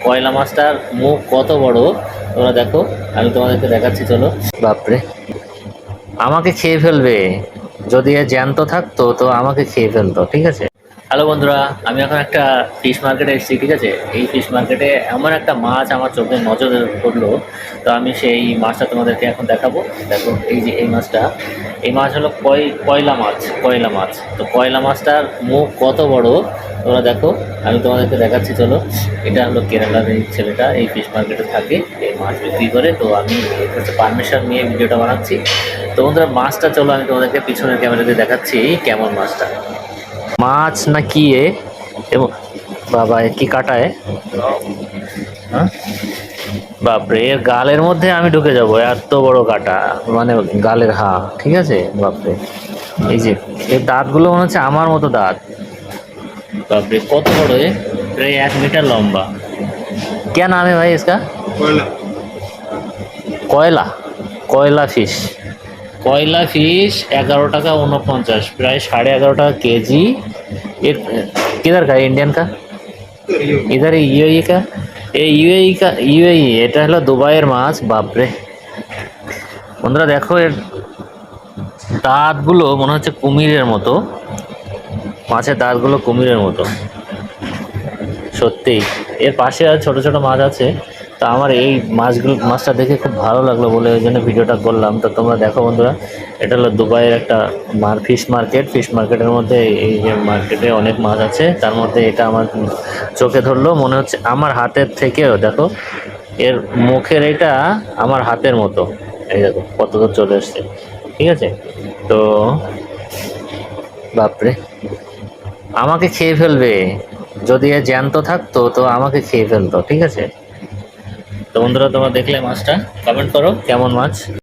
কয়লা মাছটার মুখ কত বড়? তোমরা দেখো আমি তোমাদেরকে দেখাচ্ছি চলো। বাপরে। আমাকে খেয়ে ফেলবে। যদি এ জ্যান্ত থাকতো তো আমাকে খেয়ে ফেলতো ঠিক আছে? হ্যালো বন্ধুরা, আমি এখন একটা ফিশ মার্কেটে এসেছি, ঠিক আছে? এই ফিশ মার্কেটে এমন একটা মাছ আমার চোখে নজরে পড়ল, তো আমি সেই মাছটা তোমাদেরকে এখন দেখাবো। দেখো, এই যে এই মাছটা, এই মাছ হলো কয়, কয়লা মাছ কয়লা মাছ। তো কয়লা মাছটার মুখ কত বড়? তোমরা দেখো, আমি তোমাদেরকে দেখাচ্ছি, চলো। এটা হলো কেরালার এই ছেলেটা, এই ফিশ মার্কেটে থাকে, এই মাছ বিক্রি করে। তো আমি পারমিশন নিয়ে ভিডিওটা বানাচ্ছি। তো বন্ধুরা, মাছটা চলো, আমি তোমাদেরকে পিছনের ক্যামেরাতে দেখাচ্ছি, কেমন মাছটা। মাছ না কি এ এবং বাবা এ কি কাটায় হ্যাঁ বাপরে এর গালের মধ্যে আমি ঢুকে যাবো এত বড় কাটা মানে গালের হা ঠিক আছে বাপরে এই যে এর দাঁতগুলো মনে হচ্ছে আমার মতো দাঁত বাপরে কত বড় এ প্রায় এক মিটার লম্বা क्या नाम है भाई इसका कोयला কয়লা কয়লা ফিশ কয়লা ফিশ এগারো টাকা উনপঞ্চাশ প্রায় সাড়ে এগারো টাকা কেজি এর किधर का है इंडियन का इधर ইউএই কা এই ইউএই কা ইউএই এটা হলো দুবাইয়ের মাছ বাপরে বন্ধুরা দেখো এর দাঁতগুলো মনে হচ্ছে কুমিরের মতো মাছের দাঁতগুলো কুমিরের মতো সত্যি এর পাশে আর ছোট ছোট মাছ আছে তো আমার এই মাছগুলো, মাছটা দেখে খুব ভালো লাগল বলে ওই জন্য ভিডিওটা করলাম। তো তোমরা দেখো বন্ধুরা, এটা হলো দুবাইয়ের একটা মার, ফিশ মার্কেট। ফিশ মার্কেটের মধ্যে এই যে মার্কেটে অনেক মাছ আছে। তার মধ্যে এটা আমার চোখে ধরলো, মনে হচ্ছে আমার হাতের থেকেও, দেখো। এর মুখের এটা আমার হাতের মতো। এই দেখো, কত দূর চলে এসছে। ঠিক আছে? তো বাপরে, আমাকে খেয়ে ফেলবে। যদি এ জ্যান্ত থাকতো, তো আমাকে খেয়ে ফেলতো, ঠিক আছে? তো বন্ধুরা তোমরা দেখলে মাছটা। কমেন্ট করো কেমন মাছ?